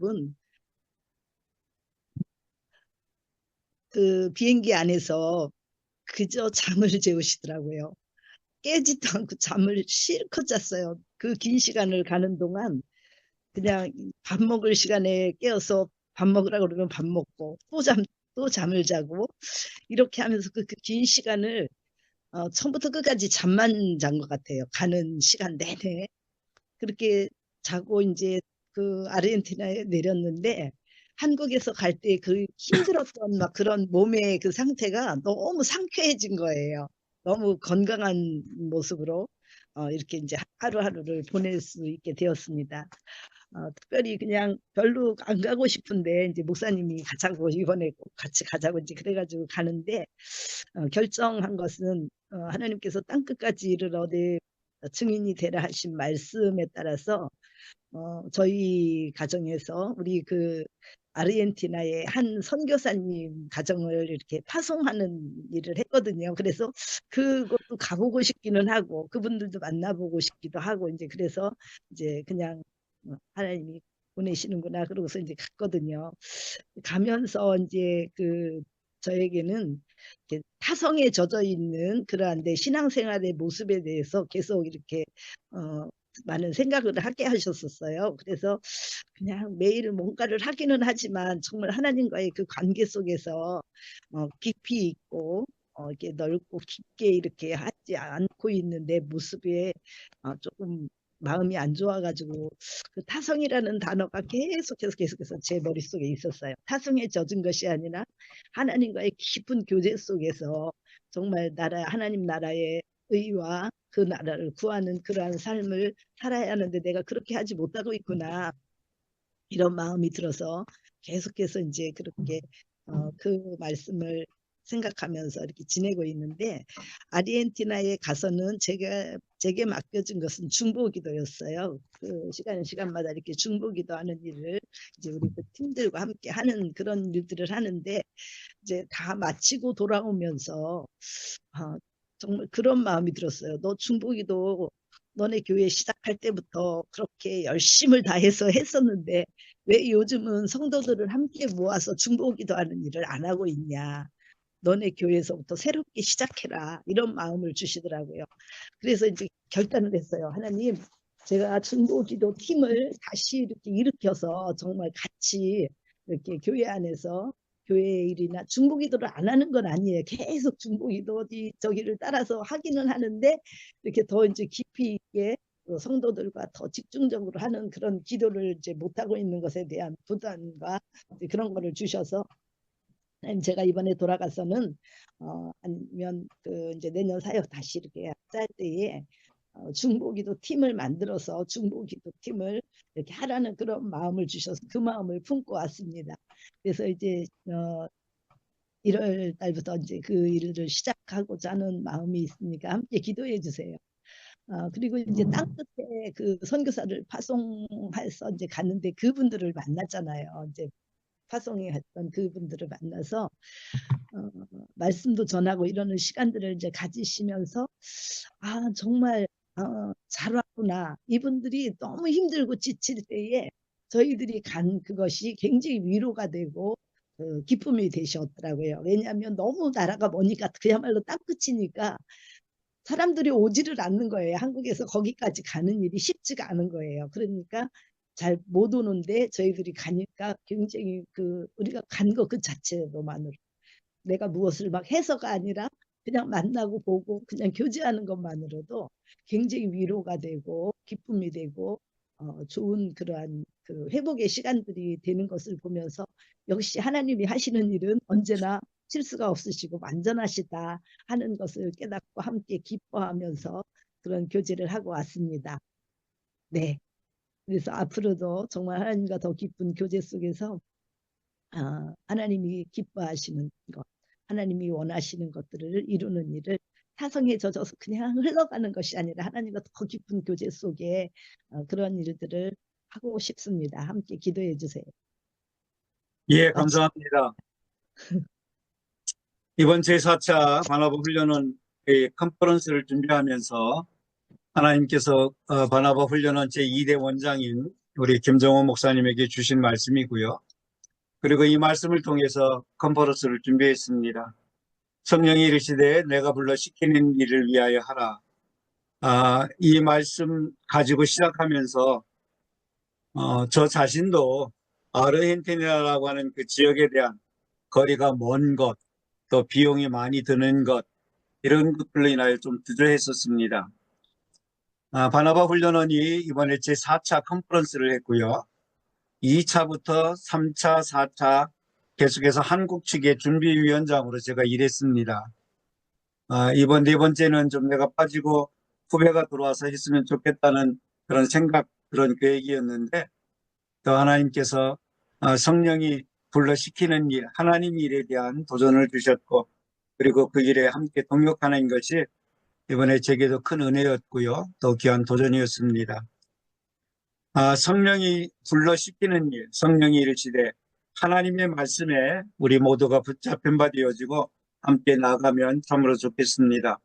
방법은 그 비행기 안에서 그저 잠을 재우시더라고요. 깨지도 않고 잠을 실컷 잤어요. 그 긴 시간을 가는 동안 그냥 밥 먹을 시간에 깨어서 밥 먹으라 그러면 밥 먹고 또 잠, 또 잠을 자고 이렇게 하면서 그 긴 시간을 어, 처음부터 끝까지 잠만 잔 것 같아요. 가는 시간 내내. 그렇게 자고 이제 그 아르헨티나에 내렸는데 한국에서 갈 때 그 힘들었던 막 그런 몸의 그 상태가 너무 상쾌해진 거예요. 너무 건강한 모습으로 어, 이렇게 이제 하루하루를 보낼 수 있게 되었습니다. 어, 특별히 그냥 별로 안 가고 싶은데 이제 목사님이 가자고 이번에 꼭 같이 가자고 이제 그래가지고 가는데 어, 결정한 것은 어, 하나님께서 땅 끝까지 이르러 내 증인이 되라 하신 말씀에 따라서 어, 저희 가정에서 우리 그 아르헨티나의 한 선교사님 가정을 이렇게 파송하는 일을 했거든요. 그래서 그것도 가보고 싶기는 하고 그분들도 만나보고 싶기도 하고 이제 그래서 이제 그냥 어, 하나님이 보내시는구나 그러고서 이제 갔거든요. 가면서 이제 그 저에게는 이렇게 타성에 젖어 있는 그러한 내 신앙생활의 모습에 대해서 계속 이렇게 어, 많은 생각을 하게 하셨었어요. 그래서 그냥 매일 뭔가를 하기는 하지만 정말 하나님과의 그 관계 속에서 어, 깊이 있고 어, 이렇게 넓고 깊게 이렇게 하지 않고 있는 내 모습에 어, 조금 마음이 안 좋아가지고 그 타성이라는 단어가 계속해서 계속해서 제 머릿속에 있었어요. 타성에 젖은 것이 아니라 하나님과의 깊은 교제 속에서 정말 나라 하나님 나라의 의와 그 나라를 구하는 그러한 삶을 살아야 하는데 내가 그렇게 하지 못하고 있구나 이런 마음이 들어서 계속해서 이제 그렇게 어, 그 말씀을 생각하면서 이렇게 지내고 있는데 아르헨티나에 가서는 제가 제게 맡겨진 것은 중보기도였어요. 그 시간 시간마다 이렇게 중보기도 하는 일을 이제 우리 그 팀들과 함께 하는 그런 일들을 하는데 이제 다 마치고 돌아오면서 어, 정말 그런 마음이 들었어요. 너 중보기도 너네 교회 시작할 때부터 그렇게 열심을 다해서 했었는데 왜 요즘은 성도들을 함께 모아서 중보기도 하는 일을 안 하고 있냐. 너네 교회에서부터 새롭게 시작해라. 이런 마음을 주시더라고요. 그래서 이제 결단을 했어요. 하나님, 제가 중보기도 팀을 다시 이렇게 일으켜서 정말 같이 이렇게 교회 안에서 교회 일이나 중보기도를 안 하는 건 아니에요. 계속 중보기도 어디 저기를 따라서 하기는 하는데 이렇게 더 이제 깊이 있게 그 성도들과 더 집중적으로 하는 그런 기도를 이제 못하고 있는 것에 대한 부담과 그런 거를 주셔서 제가 이번에 돌아가서는 어 아니면 그 이제 내년 사역 다시 이렇게 짤 때에 어, 중보기도 팀을 만들어서 중보기도 팀을 이렇게 하라는 그런 마음을 주셔서 그 마음을 품고 왔습니다. 그래서 이제 어 1월 달부터 이제 그 일을 시작하고자 하는 마음이 있으니까 함께 기도해 주세요. 어, 그리고 이제 땅 끝에 그 선교사를 파송해서 이제 갔는데 그분들을 만났잖아요. 이제 파송해 했던 그분들을 만나서 어, 말씀도 전하고 이러는 시간들을 이제 가지시면서 아 정말 어, 잘 왔구나. 이분들이 너무 힘들고 지칠 때에 저희들이 간 그것이 굉장히 위로가 되고 그 기쁨이 되셨더라고요. 왜냐하면 너무 나라가 머니까 그야말로 땅끝이니까 사람들이 오지를 않는 거예요. 한국에서 거기까지 가는 일이 쉽지가 않은 거예요. 그러니까 잘 못 오는데 저희들이 가니까 굉장히 그 우리가 간거그 자체로만으로 내가 무엇을 막 해서가 아니라 그냥 만나고 보고 그냥 교제하는 것만으로도 굉장히 위로가 되고 기쁨이 되고 어, 좋은 그러한 그 회복의 시간들이 되는 것을 보면서 역시 하나님이 하시는 일은 언제나 실수가 없으시고 완전하시다 하는 것을 깨닫고 함께 기뻐하면서 그런 교제를 하고 왔습니다. 네. 그래서 앞으로도 정말 하나님과 더 깊은 교제 속에서 아, 하나님이 기뻐하시는 것, 하나님이 원하시는 것들을 이루는 일을 타성에 젖어서 그냥 흘러가는 것이 아니라 하나님과 더 깊은 교제 속에 어, 그런 일들을 하고 싶습니다. 함께 기도해 주세요. 예, 감사합니다. 이번 제4차 바나바 훈련은 이 컨퍼런스를 준비하면서 하나님께서 어, 바나바 훈련은 제2대 원장인 우리 김정호 목사님에게 주신 말씀이고요. 그리고 이 말씀을 통해서 컨퍼런스를 준비했습니다. 성령이 이르시되 내가 불러 시키는 일을 위하여 하라. 아, 이 말씀 가지고 시작하면서 어, 저 자신도 아르헨티나라고 하는 그 지역에 대한 거리가 먼 것, 또 비용이 많이 드는 것, 이런 것들로 인하여 좀 주저했었습니다. 아, 바나바 훈련원이 이번에 제 4차 컨퍼런스를 했고요. 2차부터 3차, 4차 계속해서 한국 측의 준비위원장으로 제가 일했습니다. 아, 이번 네 번째는 좀 내가 빠지고 후배가 들어와서 했으면 좋겠다는 그런 생각, 그런 계획이었는데 또 하나님께서 아, 성령이 불러시키는 일, 하나님 일에 대한 도전을 주셨고 그리고 그 일에 함께 동역하는 것이 이번에 제게도 큰 은혜였고요. 또 귀한 도전이었습니다. 아, 성령이 불러시키는 일, 성령이 이르시되 하나님의 말씀에 우리 모두가 붙잡힌 바 되어지고 함께 나가면 참으로 좋겠습니다.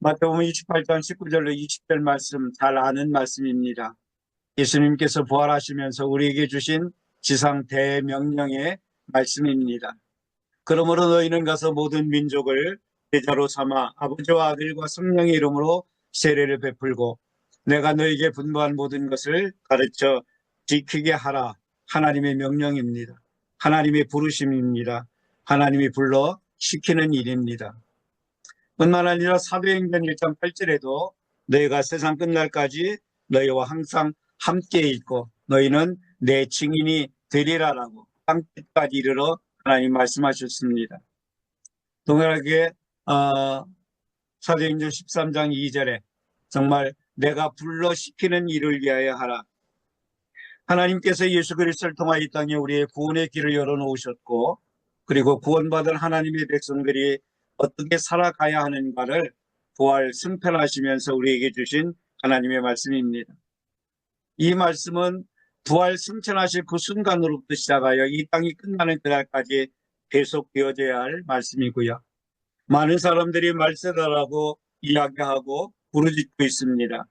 마태복음 28장 19절로 20절 말씀 잘 아는 말씀입니다. 예수님께서 부활하시면서 우리에게 주신 지상 대명령의 말씀입니다. 그러므로 너희는 가서 모든 민족을 제자로 삼아 아버지와 아들과 성령의 이름으로 세례를 베풀고 내가 너에게 분부한 모든 것을 가르쳐 지키게 하라. 하나님의 명령입니다. 하나님의 부르심입니다. 하나님이 불러 시키는 일입니다. 뿐만 아니라 사도행전 1장 8절에도 너희가 세상 끝날까지 너희와 항상 함께 있고 너희는 내 증인이 되리라라고 땅끝까지 이르러 하나님 말씀하셨습니다. 동일하게 어, 사도행전 13장 2절에 정말 내가 불러 시키는 일을 위하여 하라. 하나님께서 예수 그리스도를 통하여 이 땅에 우리의 구원의 길을 열어놓으셨고 그리고 구원받은 하나님의 백성들이 어떻게 살아가야 하는가를 부활 승편하시면서 우리에게 주신 하나님의 말씀입니다. 이 말씀은 부활 승천하실 그 순간으로부터 시작하여 이 땅이 끝나는 그날까지 계속 되어져야 할 말씀이고요. 많은 사람들이 말세다라고 이야기하고 부르짖고 있습니다.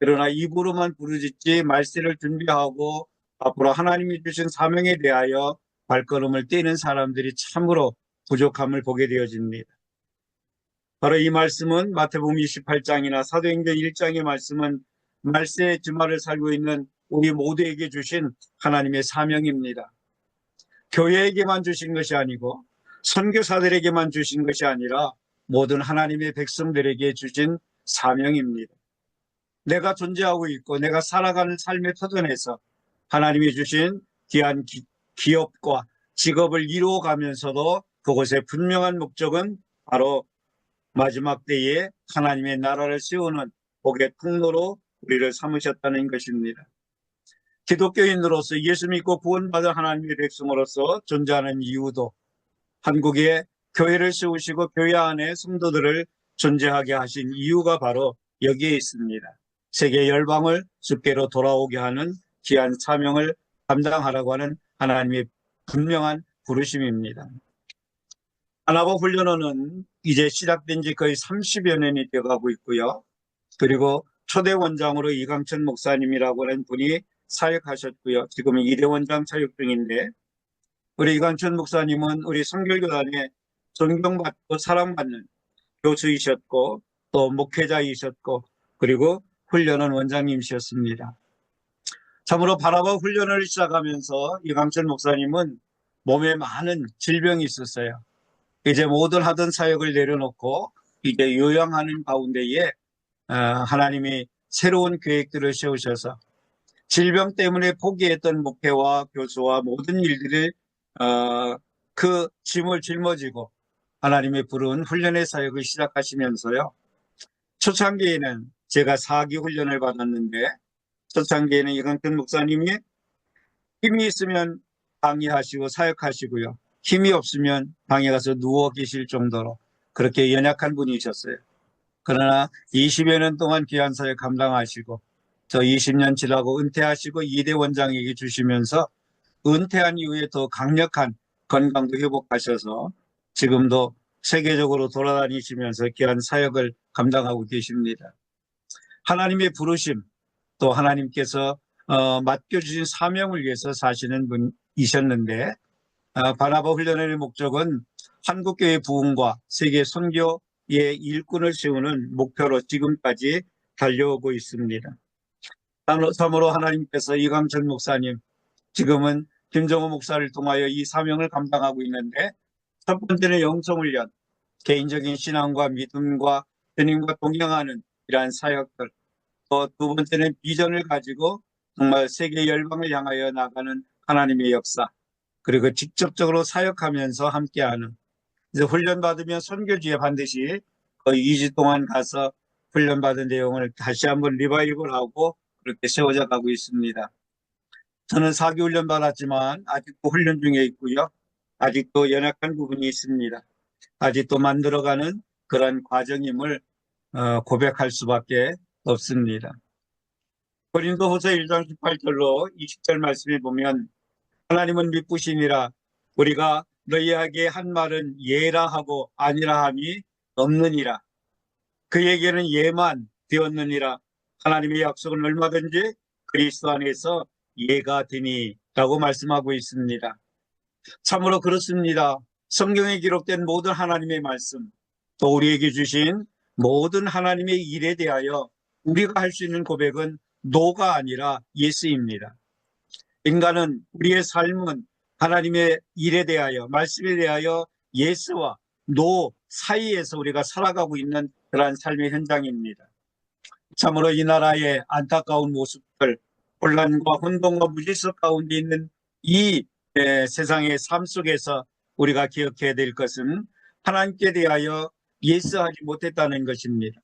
그러나 입으로만 부르짖지 말세를 준비하고 앞으로 하나님이 주신 사명에 대하여 발걸음을 떼는 사람들이 참으로 부족함을 보게 되어집니다. 바로 이 말씀은 마태복음 28장이나 사도행전 1장의 말씀은 말세의 주말을 살고 있는 우리 모두에게 주신 하나님의 사명입니다. 교회에게만 주신 것이 아니고 선교사들에게만 주신 것이 아니라 모든 하나님의 백성들에게 주신 사명입니다. 내가 존재하고 있고 내가 살아가는 삶의 터전에서 하나님이 주신 귀한 기, 기업과 직업을 이루어가면서도 그곳의 분명한 목적은 바로 마지막 때에 하나님의 나라를 세우는 복의 통로로 우리를 삼으셨다는 것입니다. 기독교인으로서 예수 믿고 구원받은 하나님의 백성으로서 존재하는 이유도 한국에 교회를 세우시고 교회 안에 성도들을 존재하게 하신 이유가 바로 여기에 있습니다. 세계 열방을 주께로 돌아오게 하는 귀한 사명을 감당하라고 하는 하나님의 분명한 부르심입니다. 하나보 훈련원은 이제 시작된 지 거의 30여 년이 되어가고 있고요. 그리고 초대 원장으로 이강천 목사님이라고 하는 분이 사역하셨고요. 지금은 2대 원장 사역 중인데 우리 이강천 목사님은 우리 성결교단에 존경받고 사랑받는 교수이셨고 또 목회자이셨고 그리고 훈련원 원장님이셨습니다. 참으로 바라봐 훈련을 시작하면서 이강천 목사님은 몸에 많은 질병이 있었어요. 이제 모든 하던 사역을 내려놓고 이제 요양하는 가운데에 어, 하나님이 새로운 계획들을 세우셔서 질병 때문에 포기했던 목회와 교수와 모든 일들을 어, 그 짐을 짊어지고 하나님의 부른 훈련의 사역을 시작하시면서요. 초창기에는 제가 사기 훈련을 받았는데 초창기에는 이강천 목사님이 힘이 있으면 강의하시고 사역하시고요. 힘이 없으면 방에 가서 누워 계실 정도로 그렇게 연약한 분이셨어요. 그러나 20여 년 동안 귀한 사역 감당하시고 저 20년 지나고 은퇴하시고 2대 원장에게 주시면서 은퇴한 이후에 더 강력한 건강도 회복하셔서 지금도 세계적으로 돌아다니시면서 귀한 사역을 감당하고 계십니다. 하나님의 부르심 또 하나님께서 어, 맡겨주신 사명을 위해서 사시는 분이셨는데 어, 바나바 훈련의 목적은 한국교회 부흥과 세계 선교의 일꾼을 세우는 목표로 지금까지 달려오고 있습니다. 참으로 하나님께서 이강철 목사님, 지금은 김정호 목사를 통하여 이 사명을 감당하고 있는데 첫 번째는 영성훈련, 개인적인 신앙과 믿음과 주님과 동행하는 이러한 사역들, 또 두 번째는 비전을 가지고 정말 세계 열방을 향하여 나가는 하나님의 역사, 그리고 직접적으로 사역하면서 함께하는 이제 훈련 받으면 선교지에 반드시 거의 2주 동안 가서 훈련 받은 내용을 다시 한번 리바이벌하고 그렇게 세워져 가고 있습니다. 저는 4기 훈련 받았지만 아직도 훈련 중에 있고요. 아직도 연약한 부분이 있습니다. 아직도 만들어가는 그런 과정임을 어, 고백할 수밖에 없습니다. 고린도후서 1장 18절로 20절 말씀에 보면 하나님은 미쁘시니라 우리가 너희에게 한 말은 예라 하고 아니라 함이 없느니라. 그에게는 예만 되었느니라. 하나님의 약속은 얼마든지 그리스도 안에서 예가 되니 라고 말씀하고 있습니다. 참으로 그렇습니다. 성경에 기록된 모든 하나님의 말씀, 또 우리에게 주신 모든 하나님의 일에 대하여 우리가 할 수 있는 고백은 노가 아니라 예스입니다. 인간은 우리의 삶은 하나님의 일에 대하여 말씀에 대하여 예스와 노 사이에서 우리가 살아가고 있는 그러한 삶의 현장입니다. 참으로 이 나라의 안타까운 모습들, 혼란과 혼돈과 무질서 가운데 있는 이 에, 세상의 삶 속에서 우리가 기억해야 될 것은 하나님께 대하여 예스하지 못했다는 것입니다.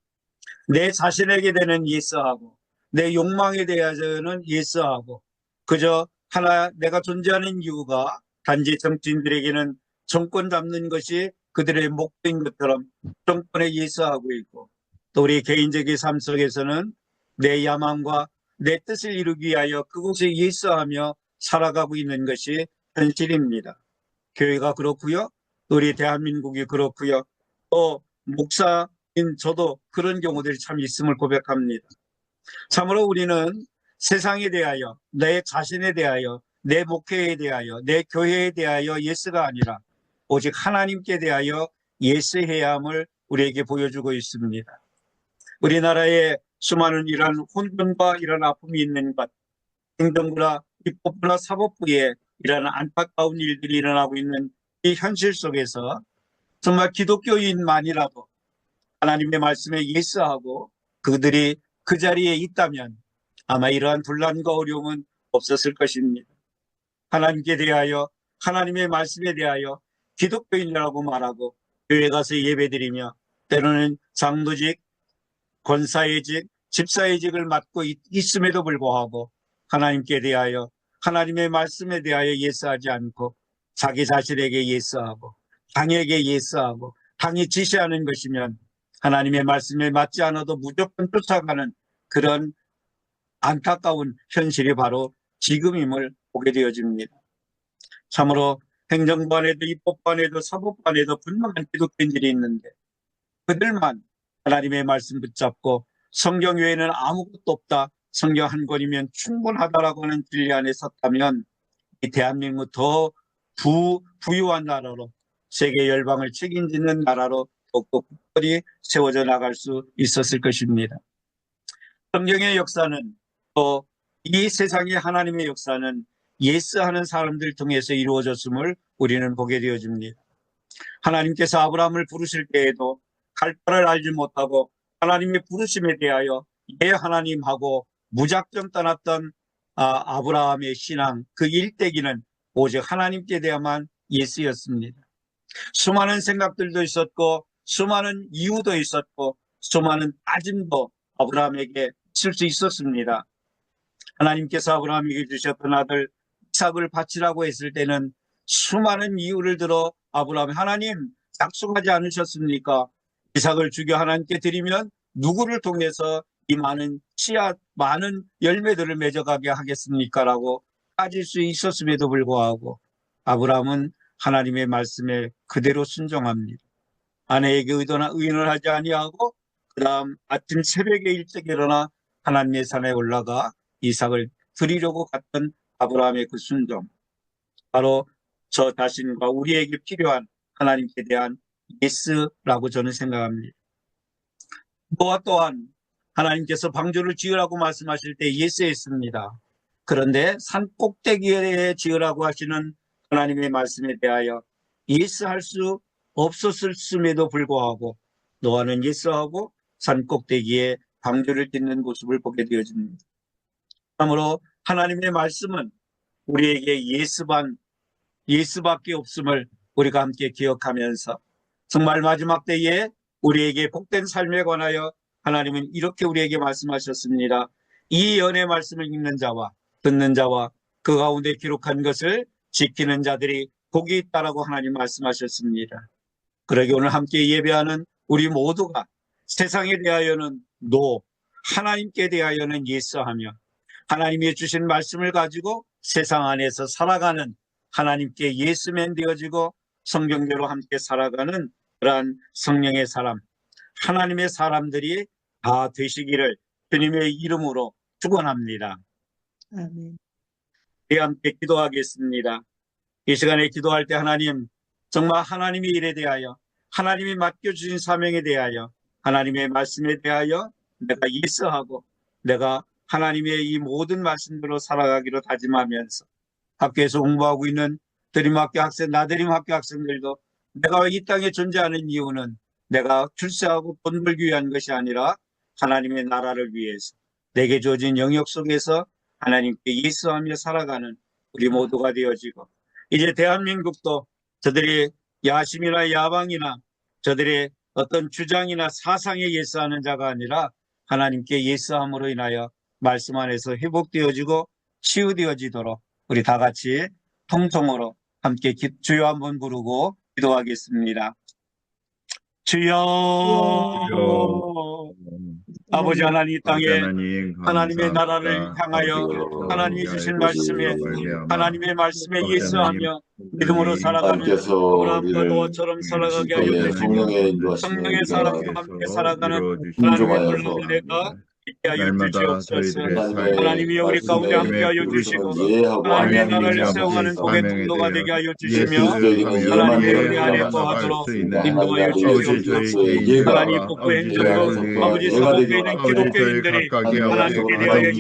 내 자신에게 되는 예스하고 내 욕망에 대해서는 예스하고 그저 하나 내가 존재하는 이유가 단지 정치인들에게는 정권 잡는 것이 그들의 목표인 것처럼 정권에 예스하고 있고 또 우리 개인적인 삶 속에서는 내 야망과 내 뜻을 이루기 위하여 그곳에 예스하며 살아가고 있는 것이 현실입니다. 교회가 그렇고요. 우리 대한민국이 그렇고요. 또 목사인 저도 그런 경우들이 참 있음을 고백합니다. 참으로 우리는 세상에 대하여, 내 자신에 대하여, 내 목회에 대하여, 내 교회에 대하여 예스가 아니라 오직 하나님께 대하여 예스해야 함을 우리에게 보여주고 있습니다. 우리나라에 수많은 이런 혼돈과 이런 아픔이 있는 것, 행정부나 입법부나 사법부에 이런 안타까운 일들이 일어나고 있는 이 현실 속에서 정말 기독교인만이라도 하나님의 말씀에 예스하고 그들이 그 자리에 있다면 아마 이러한 분란과 어려움은 없었을 것입니다. 하나님께 대하여 하나님의 말씀에 대하여 기독교인이라고 말하고 교회 가서 예배드리며 때로는 장로직, 권사의 직, 집사의 직을 맡고 있, 있음에도 불구하고 하나님께 대하여 하나님의 말씀에 대하여 예스하지 않고 자기 자신에게 예스하고 당에게 예스하고 당이 지시하는 것이면 하나님의 말씀에 맞지 않아도 무조건 쫓아가는 그런 안타까운 현실이 바로 지금임을 보게 되어집니다. 참으로 행정부 안에도 입법부 안에도 사법부 안에도 분명한 기독교인들이 있는데 그들만 하나님의 말씀 붙잡고 성경 외에는 아무것도 없다. 성경 한 권이면 충분하다라고 하는 진리 안에 섰다면 이 대한민국 더 부, 부유한 나라로 세계 열방을 책임지는 나라로 더욱더 굳건히 세워져 나갈 수 있었을 것입니다. 성경의 역사는 또 이 세상의 하나님의 역사는 예스하는 사람들 통해서 이루어졌음을 우리는 보게 되어집니다. 하나님께서 아브라함을 부르실 때에도 갈 바를 알지 못하고 하나님의 부르심에 대하여 예 하나님하고 무작정 떠났던 아, 아브라함의 신앙 그 일대기는 오직 하나님께 대하만 예스였습니다. 수많은 생각들도 있었고 수많은 이유도 있었고 수많은 따짐도 아브라함에게 있을 수 있었습니다. 하나님께서 아브라함에게 주셨던 아들 이삭을 바치라고 했을 때는 수많은 이유를 들어 아브라함 하나님 약속하지 않으셨습니까? 이삭을 죽여 하나님께 드리면 누구를 통해서 이 많은 씨앗, 많은 열매들을 맺어가게 하겠습니까? 라고 따질 수 있었음에도 불구하고 아브라함은 하나님의 말씀에 그대로 순종합니다. 아내에게 의도나 의논을 하지 아니하고 그 다음 아침 새벽에 일찍 일어나 하나님의 산에 올라가 이삭을 드리려고 갔던 아브라함의 그 순종. 바로 저 자신과 우리에게 필요한 하나님께 대한 예스라고 저는 생각합니다. 또한 또한 하나님께서 방주를 지으라고 말씀하실 때 예스했습니다. 그런데 산 꼭대기에 지으라고 하시는 하나님의 말씀에 대하여 예스할 수 없었음에도 불구하고 노아는 예스하고 산 꼭대기에 방주를 짓는 모습을 보게 되어집니다. 그러므로 하나님의 말씀은 우리에게 예스반 예스밖에 없음을 우리가 함께 기억하면서 정말 마지막 때에 우리에게 복된 삶에 관하여 하나님은 이렇게 우리에게 말씀하셨습니다. 이 연의 말씀을 읽는 자와 듣는 자와 그 가운데 기록한 것을 지키는 자들이 복이 있다라고 하나님 말씀하셨습니다. 그러기 오늘 함께 예배하는 우리 모두가 세상에 대하여는 노, 하나님께 대하여는 예스하며 하나님이 주신 말씀을 가지고 세상 안에서 살아가는 하나님께 예스맨 되어지고 성경대로 함께 살아가는 그러한 성령의 사람, 하나님의 사람들이 다 되시기를 주님의 이름으로 축원합니다. 아멘. 우리 함께 기도하겠습니다. 이 시간에 기도할 때 하나님, 정말 하나님의 일에 대하여, 하나님이 맡겨주신 사명에 대하여, 하나님의 말씀에 대하여 내가 예스하고 내가 하나님의 이 모든 말씀대로 살아가기로 다짐하면서 학교에서 공부하고 있는 드림학교 학생, 나드림 학교 학생들도 내가 이 땅에 존재하는 이유는 내가 출세하고 돈 벌기 위한 것이 아니라 하나님의 나라를 위해서 내게 주어진 영역 속에서 하나님께 예수하며 살아가는 우리 모두가 되어지고 이제 대한민국도 저들이 야심이나 야방이나 저들의 어떤 주장이나 사상에 예수하는 자가 아니라 하나님께 예수함으로 인하여 말씀 안에서 회복되어지고 치유되어지도록 우리 다 같이 통성으로 함께 기- 주여 한번 부르고 기도하겠습니다. 주여 아버지 하나님 이 땅에 하나님의 나라를 향하여 하나님이 주신 말씀에 하나님의 말씀에 예수하며 믿음으로 살아가는 아브라함과 노아처럼 살아가게 하여 주시고 성령의 사람과 함께 살아가는 하나님의 인종하여서 불러를 내가 있게 하여 날마다 주시옵소서 저희들의 하나님이 우리 가운데 함께하여 주시고 하나님의 나라를 세워가는 복의 통로가 되게 하여 주시며 하나님의 은혜 안에 거하도록 인도하여 주시옵소서 하나님 복부 행정도 아버지 서복에 있는 기독교인들이 하나님께 대하여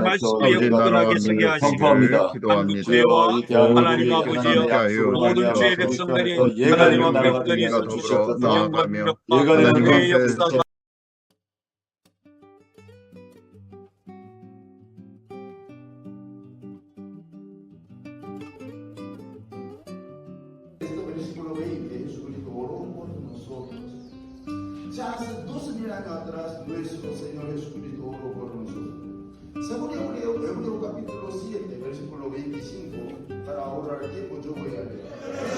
말씀에 아버지 영원하게 민족을 하시고 대한민국이 하나님 아버지여 모든 주의. 백성들이 하나님 앞에 엎드려서 하옵소서. 영광 하나님의 것에 역사가 Ya hace dos mil años atrás, nuestro Señor Jesucristo oró por nosotros. Según Hebreo, Hebreo capítulo 7, versículo 25, para ahorrar tiempo yo voy a leer.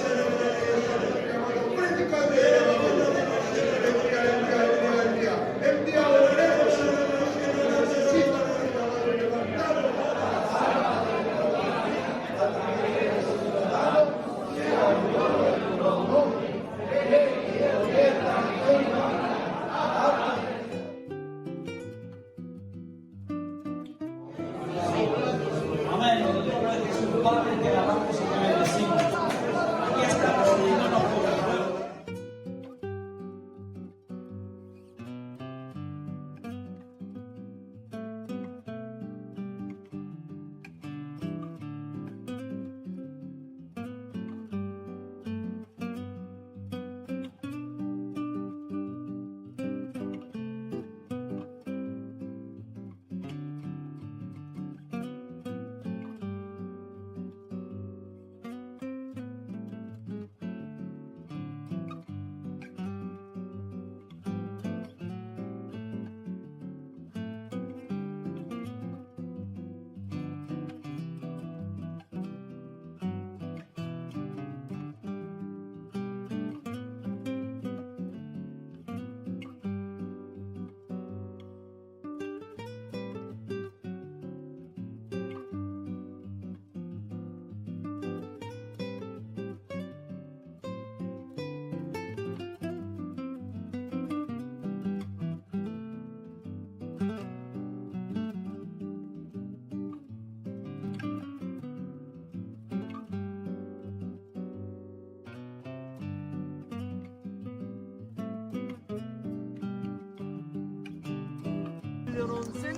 culpable que la banca se te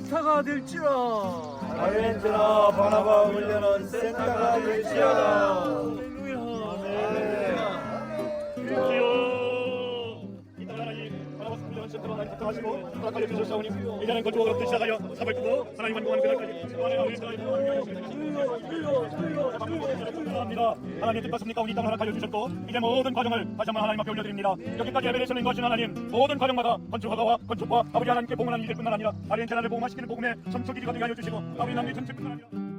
센터가 될지라. 아르헨티나 바나바 훈련은 센터가 될지어다. 주여 이 나라 하나님 바라보스 훈련은 센터로 하나님 걱정하시고 허락하여 주셨사오니 이제는 건조하고 시작하여 삽을 끄고 하나님 완공하는 그날까지. 주안의 합니다. 하나님 뜻받습니까? 우리 이 땅을 허락하여 주셨고 이제 모든 과정을 다시 한번 하나님 앞에 올려드립니다. 여기까지 예배를 인도하신 하나님 모든 과정마다 건축허가와 건축과 아버지 하나님께 봉헌하는 일들뿐만 아니라 아르헨티나를 복음화시키는 복음의 선초기지가 되게 하여 주시고 아버지 남미 전체뿐만 아니라